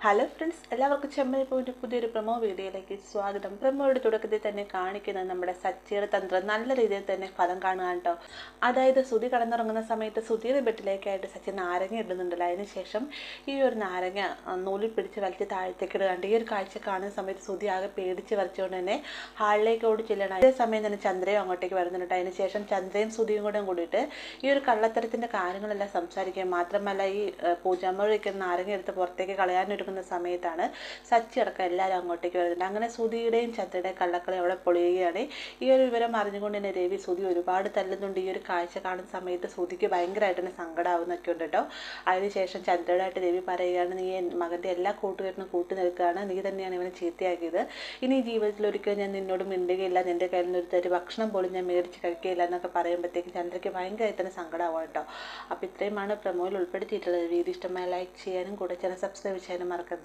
Hello friends എല്ലാവർക്കും ചെമ്മൽ point പുതിയൊരു promo വീഡിയോയിലേക്ക് സ്വാഗതം. പ്രൊമോയുടെ തുടക്കത്തിൽ തന്നെ കാണിക്കുന്നത് നമ്മുടെ സച്ചിയുടെ തന്ത്രം നല്ല രീതിയിൽ തന്നെ ഫലം കാണുക കേട്ടോ അതായത് സുതി കടന്നിറങ്ങുന്ന സമയത്ത് സുതിയുടെ ബെഡിലേക്കായിട്ട് സച്ചി നാരങ്ങ ഇടുന്നുണ്ടല്ലോ. അതിനുശേഷം ഈ ഒരു നാരങ്ങ നൂലിൽ പിടിച്ച് വലിച്ച് താഴത്തേക്ക് ഇടുകയുണ്ട് ഈ ഒരു കാഴ്ച കാണുന്ന സമയത്ത് സുതി ആകെ പേടിച്ച് വരച്ചുകൊണ്ട് തന്നെ ഹാളിലേക്ക് ഓടി ചെല്ലണം അതേ സമയം തന്നെ ചന്ദ്രയും അങ്ങോട്ടേക്ക് വരുന്നുണ്ട് അതിനുശേഷം ചന്ദ്രയും സുതിയും കൂടെ കൂടിയിട്ട് ഈ ഒരു കള്ളത്തരത്തിന്റെ കാര്യങ്ങളെല്ലാം സംസാരിക്കുക മാത്രമല്ല ഈ വയ്ക്കുന്ന നാരങ്ങ എടുത്ത് പുറത്തേക്ക് കളയാനൊരുങ്ങുന്ന സമയത്താണ് സച്ചി അടക്കം എല്ലാവരും അങ്ങോട്ടേക്ക് വരുന്നുണ്ട്. അങ്ങനെ സുധിയുടെയും ചന്ദ്രയുടെയും കള്ളക്കളി അവിടെ പൊളിയുകയാണ്. ഈ ഒരു വിവരം അറിഞ്ഞുകൊണ്ട് തന്നെ രവി സുധി ഒരുപാട് തല്ലുന്നുണ്ട്. ഈ ഒരു കാഴ്ച കാണുന്ന സമയത്ത് സുധിക്ക് ഭയങ്കരമായിട്ട് തന്നെ സങ്കടമാവുന്നൊക്കെ ഉണ്ട് കേട്ടോ. അതിനുശേഷം ചന്ദ്രയോടായിട്ട് രവി പറയുകയാണ് നീ മകന്റെ എല്ലാ കൂട്ടുകാരനും കൂട്ടി നിൽക്കുകയാണ്. നീ തന്നെയാണ് ഇവനെ ചീത്തയാക്കിയത്. ഇനി ജീവിതത്തിൽ ഒരിക്കലും ഞാൻ നിന്നോട് മിണ്ടുകയില്ല. നിന്റെ കയ്യിൽ നിന്ന് ഒരു തരി ഭക്ഷണം പോലും ഞാൻ മേടിച്ച് കഴിക്കുകയില്ല എന്നൊക്കെ പറയുമ്പോഴത്തേക്കും ചന്ദ്രയ്ക്ക് ഭയങ്കരമായിട്ട് തന്നെ സങ്കടമാവും കേട്ടോ. അപ്പോൾ ഇത്രയുമാണ് പ്രമോയിൽ ഉൾപ്പെടുത്തിയിട്ടുള്ളത്. വീഡിയോ ഇഷ്ടമായ ലൈക്ക് ചെയ്യാനും കൂടെ ചാനൽ സബ്സ്ക്രൈബ് ചെയ്യാനും marca de